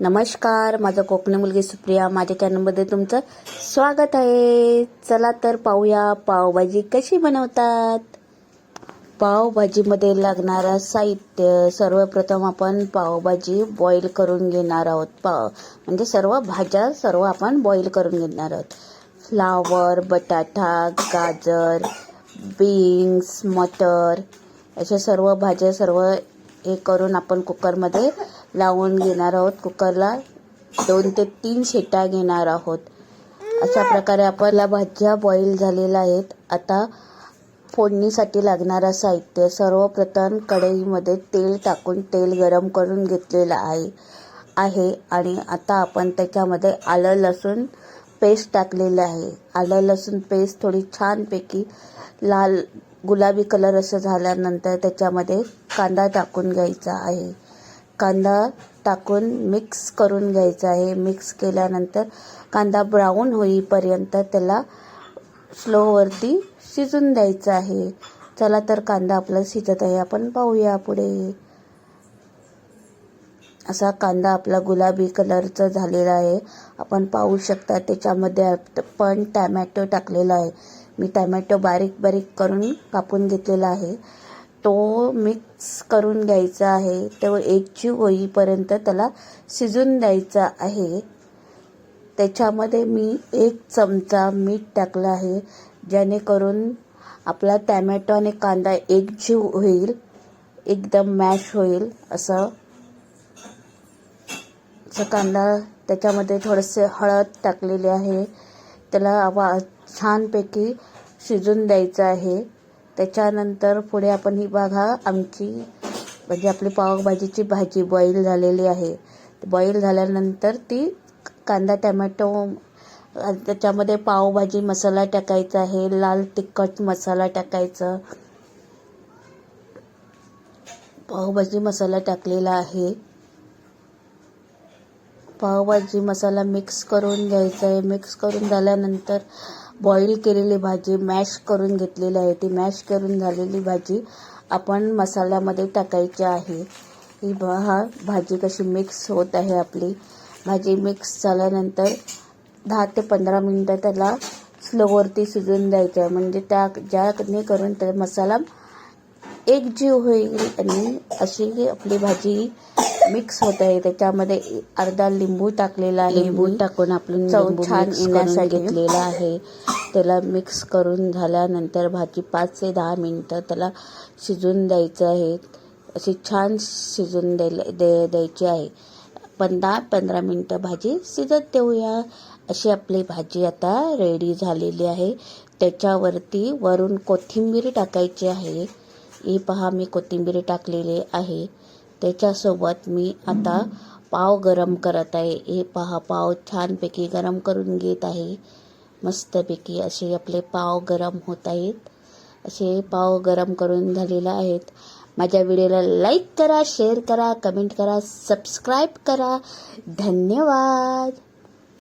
नमस्कार माझं कोकणी मुलगी सुप्रिया माझ्या चॅनलमध्ये तुमचं स्वागत आहे. चला तर पाहूया पावभाजी कशी बनवतात. पावभाजीमध्ये लागणारं साहित्य सर्वप्रथम आपण पावभाजी बॉईल करून घेणार आहोत. पाव म्हणजे सर्व भाज्या सर्व आपण बॉईल करून घेणार आहोत. फ्लावर बटाटा गाजर बीन्स मटर अशा सर्व भाज्या सर्व हे करून आपण कुकरमध्ये लावून घेणार आहोत कुकरला. दोन ते तीन शिट्या घेणार आहोत. अशा प्रकारे आपल्या भाज्या बॉईल झालेल्या आहेत. आता फोडणीसाठी लागणारं साहित्य सर्वप्रथम कढईमध्ये तेल टाकून तेल गरम करून घेतलेलं आहे आहे आणि आता आपण त्याच्यामध्ये आलं लसूण पेस्ट टाकलेलं आहे. आलं लसूण पेस्ट थोडी छानपैकी लाल गुलाबी कलर असं झाल्यानंतर त्याच्यामध्ये कांदा टाकून घ्यायचा आहे. कांदा टाकून मिक्स करून घ्यायचा आहे. मिक्स केल्यानंतर कांदा ब्राऊन होईपर्यंत त्याला स्लोवरती शिजून द्यायचं आहे. चला तर कांदा आपला शिजत आहे. आपण पाहूया पुढे. असा कांदा आपला गुलाबी कलरचा झालेला आहे. आपण पाहू शकता त्याच्यामध्ये पण टॅमॅटो टाकलेला आहे. मी टॅमॅटो बारीक बारीक करून कापून घेतलेला आहे. तो मिक्स करून घ्यायचा आहे. तो एकजीव होईपर्यंत त्याला शिजून द्यायचा आहे. त्याच्यामध्ये मी एक चमचा मीठ टाकलं आहे. जेणेकरून आपला टॅमॅटो आणि कांदा एकजीव होईल एकदम मॅश होईल असं. असं कांदा त्याच्यामध्ये थोडंसं हळद टाकलेले आहे. त्याला वा छानपैकी शिजून द्यायचं आहे. त्याच्यानंतर पुढे आपण ही बघा आमची म्हणजे आपली पावभाजीची भाजी बॉईल झालेली आहे. बॉईल झाल्यानंतर ती कांदा टमॅटो त्याच्यामध्ये पावभाजी मसाला टाकायचा आहे लाल तिखट मसाला टाकायचा. पावभाजी मसाला टाकलेला आहे. पावभाजी मसाला मिक्स करून घ्यायचा आहे. मिक्स करून झाल्यानंतर बॉईल केलेली भाजी मॅश करून घेतलेली आहे. ती मॅश करून झालेली भाजी आपण मसाल्यामध्ये टाकायची आहे. ही हा भाजी कशी मिक्स होत आहे आपली? भाजी मिक्स झाल्यानंतर दहा ते पंधरा मिनटं त्याला स्लोवरती शिजून द्यायचं आहे. म्हणजे त्या ज्याने करून त्या मसाला एकजीव होईल आणि अशी आपली भाजी मिक्स होत आहे त्याच्यामध्ये अर्धा लिंबू टाकलेला आहे. लिंबू टाकून आपण चव छान येण्यासाठी. घेतलेला आहे. त्याला मिक्स करून झाल्यानंतर भाजी पाच ते दहा मिनटं त्याला शिजून द्यायचं आहे. अशी छान शिजून द्यायला दे द्यायची आहे. पण दहा पंधरा मिनटं भाजी शिजत देऊया. अशी आपली भाजी आता रेडी झालेली आहे. त्याच्यावरती वरून कोथिंबीर टाकायची आहे. ही पहा मी कोथिंबीर टाकलेली आहे. त्याच्यासोबत मी आता पाव गरम करत आहे. हे पहा पाव छानपैकी गरम करून घेत आहे. मस्तपैकी असे आपले पाव गरम होत आहेत. असे पाव गरम करून झालेले आहेत. माझ्या व्हिडिओला लाईक करा शेअर करा कमेंट करा सबस्क्राईब करा. धन्यवाद!